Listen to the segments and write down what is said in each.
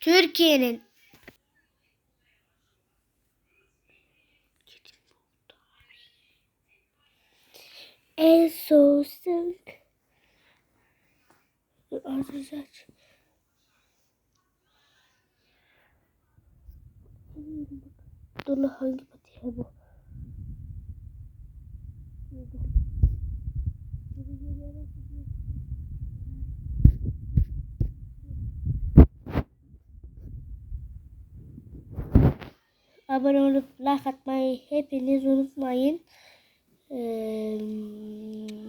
Türkiye'nin en soğuk Arkadaşlar Dur hangi patiye bu? Abone olup like atmayı hepiniz unutmayın. Ee,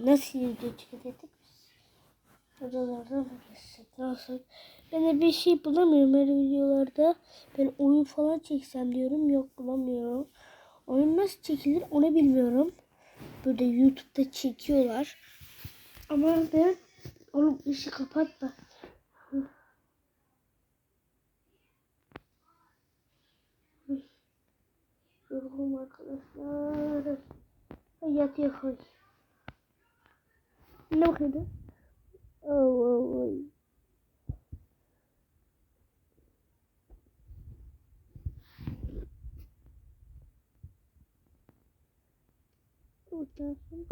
nasıl video çekecektik? Odalardan nasıl? Ben de bir şey bulamıyorum öyle videolarda. Ben oyun falan çeksem diyorum. Yok bulamıyorum. Oyun nasıl çekilir onu bilmiyorum. Böyle YouTube'da çekiyorlar. Ama ben oğlum işi kapatma. Arkadaşlar. Ay yat yakay. Ne bakıyordu? Oh, oh, oh. Buradan sonra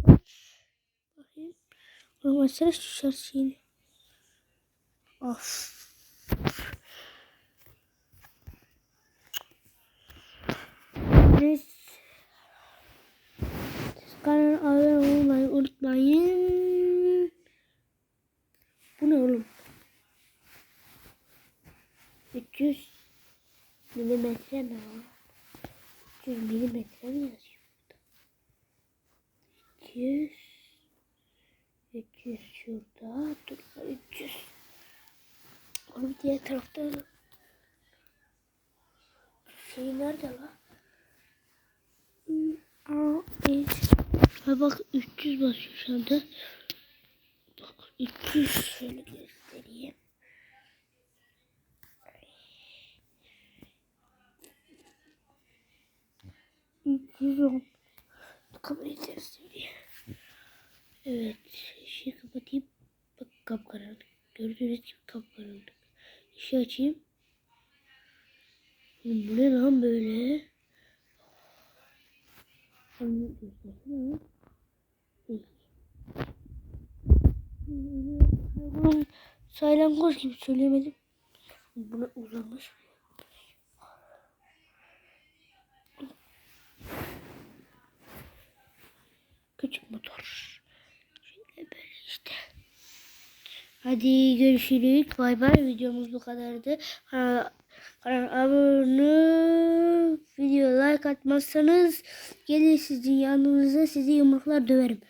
bakayım. Şu şarkıyı. Of. Neyse. Unutmayın. Bu ne oğlum? 300 milimetre mi var? 300 milimetre mi yazıyor? 200 300 şurada. Dur 300 Oğlum diğer tarafta şey nerede la? Ha bak 300 basıyor şu anda. Bak 300 şöyle göstereyim. On. Kamerayı göstereyim. Evet. Işığı kapatayım. Bak kapkaranlık. Gördüğünüz gibi kapkaranlık. Işığı açayım. Bu ne lan böyle? Onu Oğlum saylangoç gibi söyleyemedim. Buna uzamış. Küçük motor. Şöyle böyle işte. Hadi görüşürüz. Bay bay. Videomuz bu kadardı. Kanala abone video like atmazsanız gelir sizin yanınıza sizi yumruklar döverim.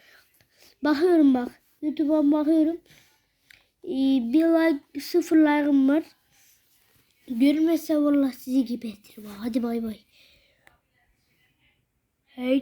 Bakıyorum bak. YouTube'a bakıyorum. Ee, bir like sıfır like'ım var. Görmezse vallahi sizi gibi ettiririm. Hadi bay bay. Hey.